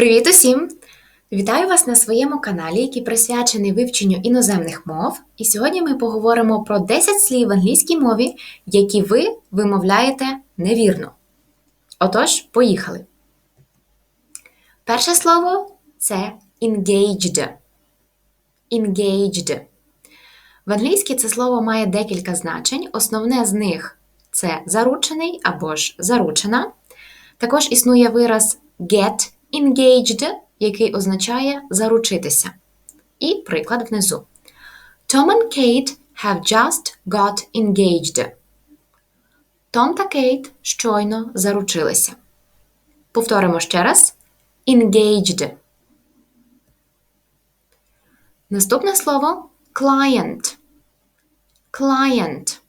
Привіт усім! Вітаю вас на своєму каналі, який присвячений вивченню іноземних мов. І сьогодні ми поговоримо про 10 слів в англійській мові, які ви вимовляєте невірно. Отож, поїхали. Перше слово це engaged. Engaged. В англійській це слово має декілька значень. Основне з них це заручений або ж заручена. Також існує вираз get engaged, який означає заручитися. І приклад внизу. Tom and Kate have just got engaged. Том та Кейт щойно заручилися. Повторимо ще раз. Engaged. Наступне слово client. Client.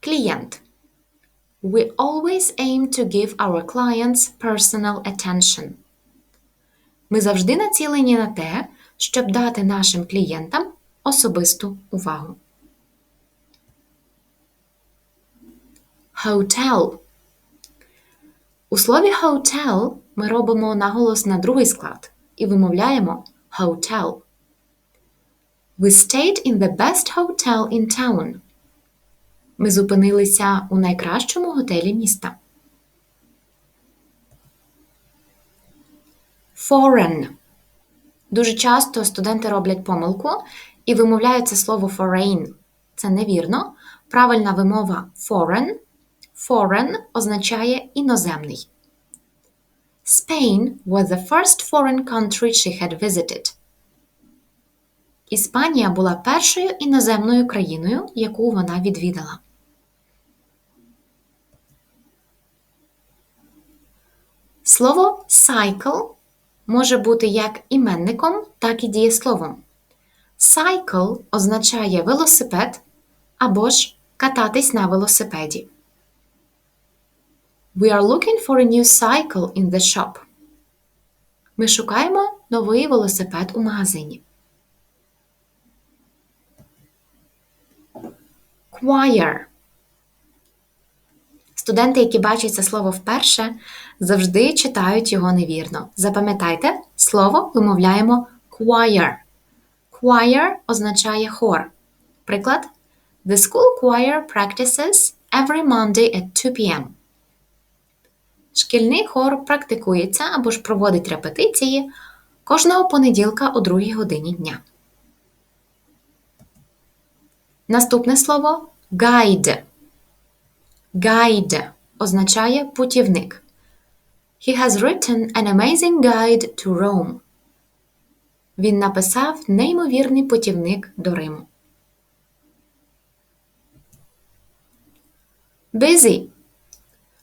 Клієнт. We always aim to give our clients personal attention. Ми завжди націлені на те, щоб дати нашим клієнтам особисту увагу. Hotel. У слові hotel ми робимо наголос на другий склад і вимовляємо hotel. We stayed in the best hotel in town. Ми зупинилися у найкращому готелі міста. Foreign. Дуже часто студенти роблять помилку і вимовляють це слово foreign. Це невірно. Правильна вимова foreign. Foreign означає іноземний. Spain was the first foreign country she had visited. Іспанія була першою іноземною країною, яку вона відвідала. Слово cycle може бути як іменником, так і дієсловом. Cycle означає велосипед або ж кататись на велосипеді. We are looking for a new cycle in the shop. Ми шукаємо новий велосипед у магазині. Choir. Студенти, які бачать це слово вперше, завжди читають його невірно. Запам'ятайте, слово вимовляємо choir. Choir означає хор. Приклад: The school choir practices every Monday at 2 p.m. Шкільний хор практикується або ж проводить репетиції кожного понеділка о 2 годині дня. Наступне слово guide. Guide означає путівник. He has written an amazing guide to Rome. Він написав неймовірний путівник до Риму. Busy.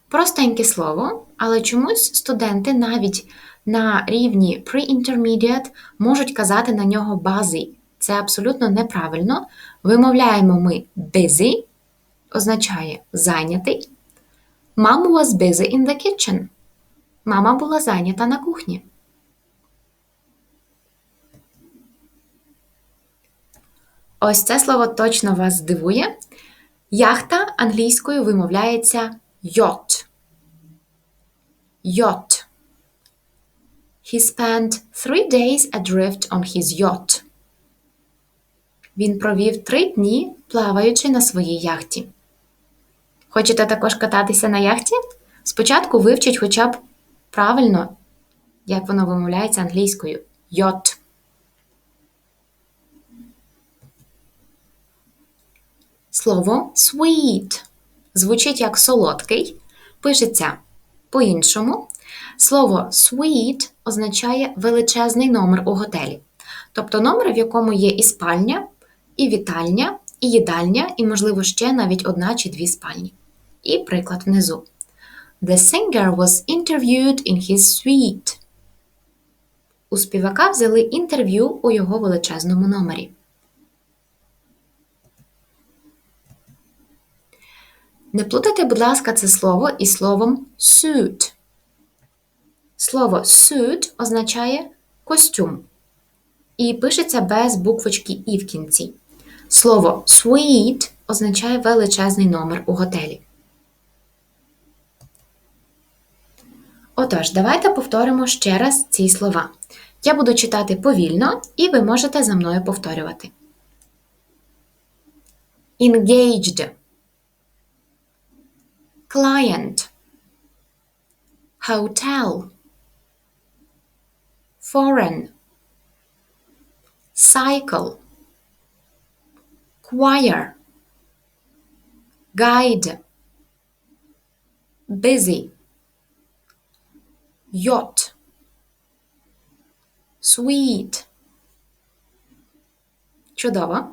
Простеньке слово, але чомусь студенти навіть на рівні pre-intermediate можуть казати на нього базі. Це абсолютно неправильно. Вимовляємо ми busy, означає зайнятий. Mom was busy in the kitchen. Мама була зайнята на кухні. Ось це слово точно вас здивує. Яхта англійською вимовляється yacht. Yacht. He spent three days adrift on his yacht. Він провів три дні, плаваючи на своїй яхті. Хочете також кататися на яхті? Спочатку вивчіть хоча б правильно, як воно вимовляється англійською yacht. Слово sweet звучить як солодкий, пишеться по-іншому. Слово sweet означає величезний номер у готелі. Тобто номер, в якому є і спальня, і вітальня, і їдальня, і, можливо, ще навіть одна чи дві спальні. І приклад внизу. The singer was interviewed in his suite. У співака взяли інтерв'ю у його величезному номері. Не плутайте, будь ласка, це слово із словом suit. Слово suit означає костюм. І пишеться без буквочки І в кінці. Слово suite означає величезний номер у готелі. Отож, давайте повторимо ще раз ці слова. Я буду читати повільно, і ви можете за мною повторювати. Engaged. Client. Hotel. Foreign. Cycle. Choir. Guide. Busy. Yacht. Sweet. Чудово.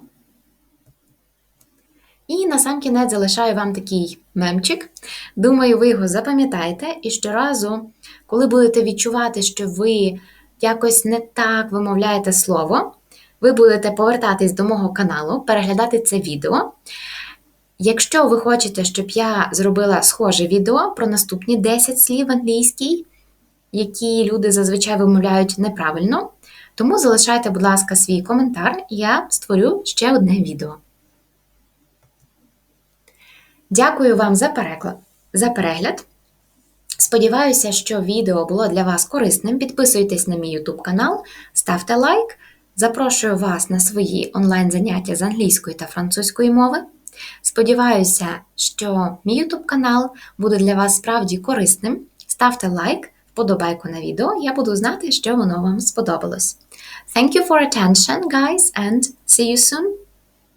І на сам кінець залишаю вам такий мемчик. Думаю, ви його запам'ятаєте, і щоразу, коли будете відчувати, що ви якось не так вимовляєте слово, ви будете повертатись до мого каналу, переглядати це відео. Якщо ви хочете, щоб я зробила схоже відео про наступні 10 слів англійській, які люди зазвичай вимовляють неправильно, тому залишайте, будь ласка, свій коментар, я створю ще одне відео. Дякую вам за переклад, за перегляд. Сподіваюся, що відео було для вас корисним. Підписуйтесь на мій YouTube канал, ставте лайк. Запрошую вас на свої онлайн-заняття з англійської та французької мови. Сподіваюся, що мій YouTube канал буде для вас справді корисним. Ставте лайк, вподобайку на відео, я буду знати, що воно вам сподобалось. Thank you for attention, guys, and see you soon.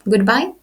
Goodbye!